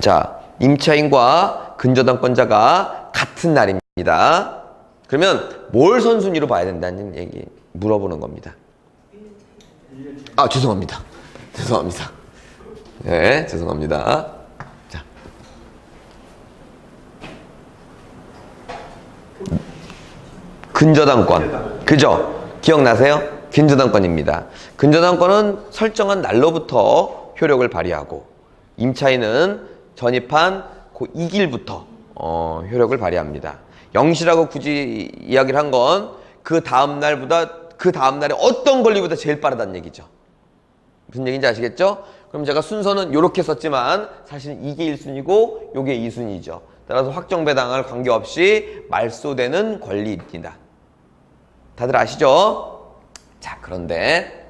자, 임차인과 근저당권자가 같은 날입니다. 그러면 뭘 선순위로 봐야 된다는 얘기 물어보는 겁니다. 아, 죄송합니다. 죄송합니다. 네, 죄송합니다. 근저당권. 그죠? 기억나세요? 근저당권입니다. 근저당권은 설정한 날로부터 효력을 발휘하고 임차인은 전입한 그 2일부터 어, 효력을 발휘합니다. 영시라고 굳이 이야기를 한 건 그 다음 날보다 그 다음 날에 어떤 권리보다 제일 빠르다는 얘기죠. 무슨 얘기인지 아시겠죠? 그럼 제가 순서는 이렇게 썼지만 사실 이게 1순위고 요게 2순위죠. 따라서 확정 배당할 관계없이 말소되는 권리입니다. 다들 아시죠? 자, 그런데